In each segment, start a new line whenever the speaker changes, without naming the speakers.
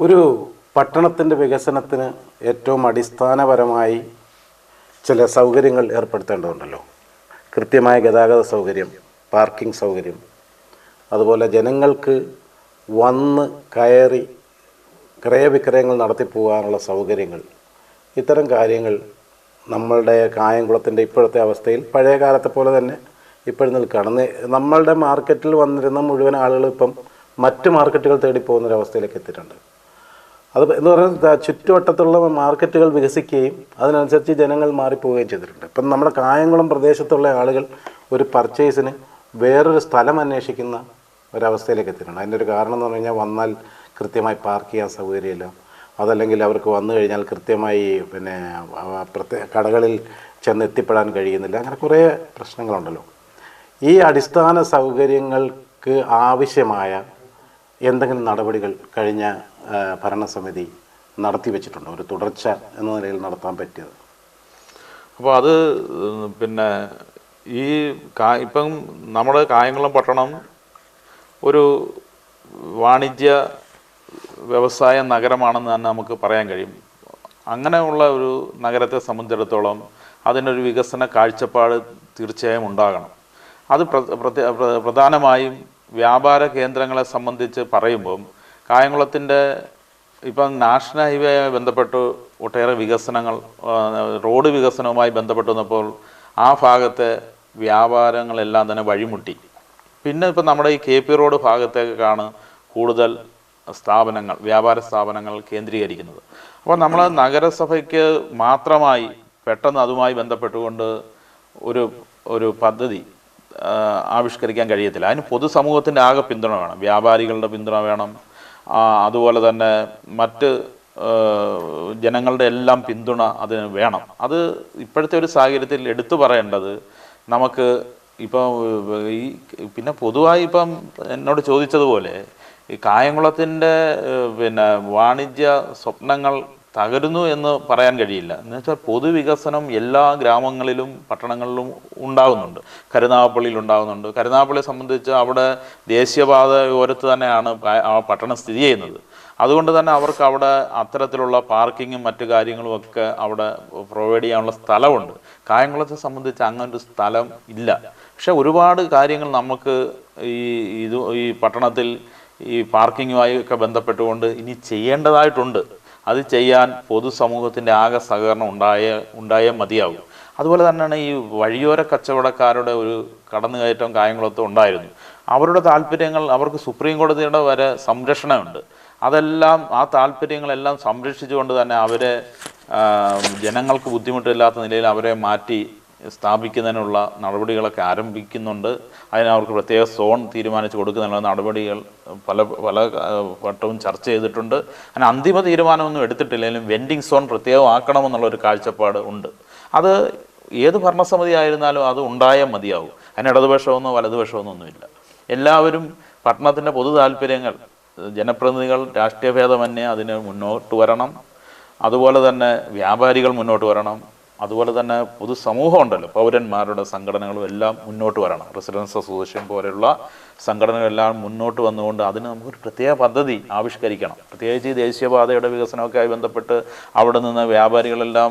ഒരു പട്ടണത്തിന്റെ വികസനത്തിന് ഏറ്റവും അടിസ്ഥാനപരമായി ചില സൗകര്യങ്ങൾ ഏർപ്പെടുത്തേണ്ടതുണ്ടല്ലോ. കൃത്യമായ ഗതാഗത സൗകര്യം പാർക്കിംഗ് സൗകര്യം അതുപോലെ ജനങ്ങൾക്ക് വന്ന് കയറി ക്രയവിക്രയങ്ങൾ നടത്തി പോകാനുള്ള സൗകര്യങ്ങൾ ഇത്തരം കാര്യങ്ങൾ നമ്മളുടെ കായംകുളത്തിന്റെ ഇപ്പോഴത്തെ അവസ്ഥയിൽ പഴയ കാലത്തെ പോലെ തന്നെ ഇപ്പോഴും നിൽക്കുകയാണ്. നമ്മളുടെ മാർക്കറ്റിൽ വന്നിരുന്ന മുഴുവൻ ആളുകൾ ഇപ്പം മറ്റ് മാർക്കറ്റുകൾ തേടി പോകുന്നൊരവസ്ഥയിലേക്ക് എത്തിയിട്ടുണ്ട്. അത് എന്ന് പറയുന്നത് ചുറ്റുവട്ടത്തുള്ള മാർക്കറ്റുകൾ വികസിക്കുകയും അതിനനുസരിച്ച് ജനങ്ങൾ മാറിപ്പോവുകയും ചെയ്തിട്ടുണ്ട്. ഇപ്പം നമ്മുടെ കായംകുളം പ്രദേശത്തുള്ള ആളുകൾ ഒരു പർച്ചേസിന് വേറൊരു സ്ഥലം അന്വേഷിക്കുന്ന ഒരവസ്ഥയിലേക്ക് എത്തിയിട്ടുണ്ട്. അതിന്റെ ഒരു കാരണം എന്ന് പറഞ്ഞു കഴിഞ്ഞാൽ വന്നാൽ കൃത്യമായി പാർക്ക് ചെയ്യാൻ സൗകര്യമില്ല. അതല്ലെങ്കിൽ അവർക്ക് വന്നു കഴിഞ്ഞാൽ കൃത്യമായി പിന്നെ പ്രത്യേക കടകളിൽ ചെന്ന് എത്തിപ്പെടാൻ കഴിയുന്നില്ല. അങ്ങനെ കുറേ പ്രശ്നങ്ങളുണ്ടല്ലോ. ഈ അടിസ്ഥാന സൗകര്യങ്ങൾക്ക് ആവശ്യമായ എന്തെങ്കിലും നടപടികൾ കഴിഞ്ഞ ഭരണസമിതി നടത്തി വെച്ചിട്ടുണ്ടോ? ഒരു തുടർച്ച എന്ന നിലയിൽ നടത്താൻ പറ്റിയത്?
അപ്പോൾ അത് പിന്നെ ഈ കാ ഇപ്പം നമ്മുടെ കായംകുളം പട്ടണം ഒരു വാണിജ്യ വ്യവസായ നഗരമാണെന്ന് തന്നെ നമുക്ക് പറയാൻ കഴിയും. അങ്ങനെയുള്ള ഒരു നഗരത്തെ സംബന്ധിച്ചിടത്തോളം അതിനൊരു വികസന കാഴ്ചപ്പാട് തീർച്ചയായും ഉണ്ടാകണം. അത് പ്ര- പ്രധാനമായും വ്യാപാര കേന്ദ്രങ്ങളെ സംബന്ധിച്ച് പറയുമ്പം കായംകുളത്തിന്റെ ഇപ്പം നാഷണൽ ഹൈവേ ബന്ധപ്പെട്ട് ഒട്ടേറെ വികസനങ്ങൾ റോഡ് വികസനവുമായി ബന്ധപ്പെട്ട് വന്നപ്പോൾ ആ ഭാഗത്തെ വ്യാപാരങ്ങളെല്ലാം തന്നെ വഴിമുട്ടി. പിന്നെ ഇപ്പം നമ്മുടെ ഈ കെ പി റോഡ് ഭാഗത്തേക്കാണ് കൂടുതൽ സ്ഥാപനങ്ങൾ വ്യാപാര സ്ഥാപനങ്ങൾ കേന്ദ്രീകരിക്കുന്നത്. അപ്പോൾ നമ്മൾ നഗരസഭയ്ക്ക് മാത്രമായി പെട്ടെന്ന് അതുമായി ബന്ധപ്പെട്ടുകൊണ്ട് ഒരു ഒരു പദ്ധതി ആവിഷ്കരിക്കാൻ കഴിയത്തില്ല. അതിന് പൊതുസമൂഹത്തിന്റെ ആകെ പിന്തുണ വേണം. വ്യാപാരികളുടെ പിന്തുണ വേണം. അതുപോലെ തന്നെ മറ്റ് ജനങ്ങളുടെ എല്ലാം പിന്തുണ അതിന് വേണം. അത് ഇപ്പോഴത്തെ ഒരു സാഹചര്യത്തിൽ എടുത്തു പറയേണ്ടത് നമുക്ക് ഇപ്പം ഈ പിന്നെ പൊതുവായി ഇപ്പം എന്നോട് ചോദിച്ചതുപോലെ ഈ കായംകുളത്തിന്റെ പിന്നെ വാണിജ്യ സ്വപ്നങ്ങൾ തകരുന്നു എന്ന് പറയാൻ കഴിയില്ല. എന്നുവെച്ചാൽ പൊതുവികസനം എല്ലാ ഗ്രാമങ്ങളിലും പട്ടണങ്ങളിലും ഉണ്ടാകുന്നുണ്ട്. കരുനാഗപ്പള്ളിയിൽ ഉണ്ടാകുന്നുണ്ട്. കരുനാഗപ്പള്ളിയെ സംബന്ധിച്ച് അവിടെ ദേശീയപാത ഓരത്ത് തന്നെയാണ് ആ പട്ടണം സ്ഥിതി ചെയ്യുന്നത്. അതുകൊണ്ട് തന്നെ അവർക്ക് അവിടെ അത്തരത്തിലുള്ള പാർക്കിങ്ങും മറ്റു കാര്യങ്ങളും ഒക്കെ അവിടെ പ്രൊവൈഡ് ചെയ്യാനുള്ള സ്ഥലമുണ്ട്. കായംകുളത്തെ സംബന്ധിച്ച് അങ്ങനെ ഒരു സ്ഥലം ഇല്ല. പക്ഷെ ഒരുപാട് കാര്യങ്ങൾ നമുക്ക് ഈ ഇത് ഈ പട്ടണത്തിൽ ഈ പാർക്കിങ്ങുമായി ഒക്കെ ബന്ധപ്പെട്ടുകൊണ്ട് ഇനി ചെയ്യേണ്ടതായിട്ടുണ്ട്. അത് ചെയ്യാൻ പൊതുസമൂഹത്തിന്റെ ആകെ സഹകരണം ഉണ്ടായ ഉണ്ടായേ മതിയാവും. അതുപോലെ തന്നെയാണ് ഈ വഴിയോര കച്ചവടക്കാരുടെ ഒരു കടന്നുകയറ്റം കാര്യങ്ങളൊക്കെ ഉണ്ടായിരുന്നു. അവരുടെ താല്പര്യങ്ങൾ അവർക്ക് സുപ്രീം കോടതിയുടെ വരെ സംരക്ഷണമുണ്ട്. അതെല്ലാം ആ താല്പര്യങ്ങളെല്ലാം സംരക്ഷിച്ചുകൊണ്ട് തന്നെ അവരെ ജനങ്ങൾക്ക് ബുദ്ധിമുട്ടില്ലാത്ത നിലയിൽ അവരെ മാറ്റി സ്ഥാപിക്കുന്നതിനുള്ള നടപടികളൊക്കെ ആരംഭിക്കുന്നുണ്ട്. അതിനവർക്ക് പ്രത്യേക സോൺ തീരുമാനിച്ച് കൊടുക്കുന്നതിനുള്ള നടപടികൾ പല പല വട്ടവും ചർച്ച ചെയ്തിട്ടുണ്ട്. അങ്ങനെ അന്തിമ തീരുമാനമൊന്നും എടുത്തിട്ടില്ലെങ്കിലും വെൻഡിങ് സോൺ പ്രത്യേകം ആക്കണമെന്നുള്ള ഒരു കാഴ്ചപ്പാട് ഉണ്ട്. അത് ഏത് ഭരണസമിതി ആയിരുന്നാലും അത് ഉണ്ടായാൽ മതിയാവും. അതിന് ഇടതുപക്ഷമൊന്നോ വലതുപക്ഷമൊന്നോ ഒന്നുമില്ല എല്ലാവരും പട്ടണത്തിന്റെ പൊതു താല്പര്യങ്ങൾ ജനപ്രതിനിധികൾ രാഷ്ട്രീയ ഭേദമന്യേ അതിന് മുന്നോട്ട് വരണം. അതുപോലെ തന്നെ വ്യാപാരികൾ മുന്നോട്ട് വരണം. അതുപോലെ തന്നെ പൊതുസമൂഹം ഉണ്ടല്ലോ പൗരന്മാരുടെ സംഘടനകളും എല്ലാം മുന്നോട്ട് വരണം. റെസിഡൻസ് അസോസിയേഷൻ പോലെയുള്ള സംഘടനകളെല്ലാം മുന്നോട്ട് വന്നുകൊണ്ട് അതിന് നമുക്കൊരു പ്രത്യേക പദ്ധതി ആവിഷ്കരിക്കണം. പ്രത്യേകിച്ച് ഈ ദേശീയപാതയുടെ വികസനമൊക്കെയായി ബന്ധപ്പെട്ട് അവിടെ നിന്ന് വ്യാപാരികളെല്ലാം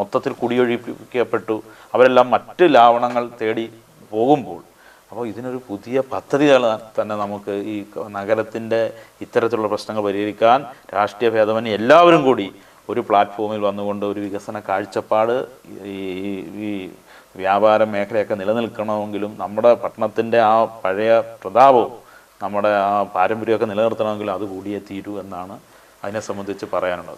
മൊത്തത്തിൽ കുടിയൊഴിപ്പിക്കപ്പെട്ടു. അവരെല്ലാം മറ്റ് ലാവണങ്ങൾ തേടി പോകുമ്പോൾ അപ്പോൾ ഇതിനൊരു പുതിയ പദ്ധതികൾ തന്നെ നമുക്ക് ഈ നഗരത്തിന്റെ ഇത്തരത്തിലുള്ള പ്രശ്നങ്ങൾ പരിഹരിക്കാൻ രാഷ്ട്രീയ ഭേദമന്യേ എല്ലാവരും കൂടി ഒരു പ്ലാറ്റ്ഫോമിൽ വന്നുകൊണ്ട് ഒരു വികസന കാഴ്ചപ്പാട് ഈ വ്യാപാര മേഖലയൊക്കെ നിലനിൽക്കണമെങ്കിലും നമ്മുടെ പട്ടണത്തിന്റെ ആ പഴയ പ്രതാപവും നമ്മുടെ ആ പാരമ്പര്യമൊക്കെ നിലനിർത്തണമെങ്കിൽ അത് കൂടിയേ തീരൂ എന്നാണ് അതിനെ സംബന്ധിച്ച് പറയാനുള്ളത്.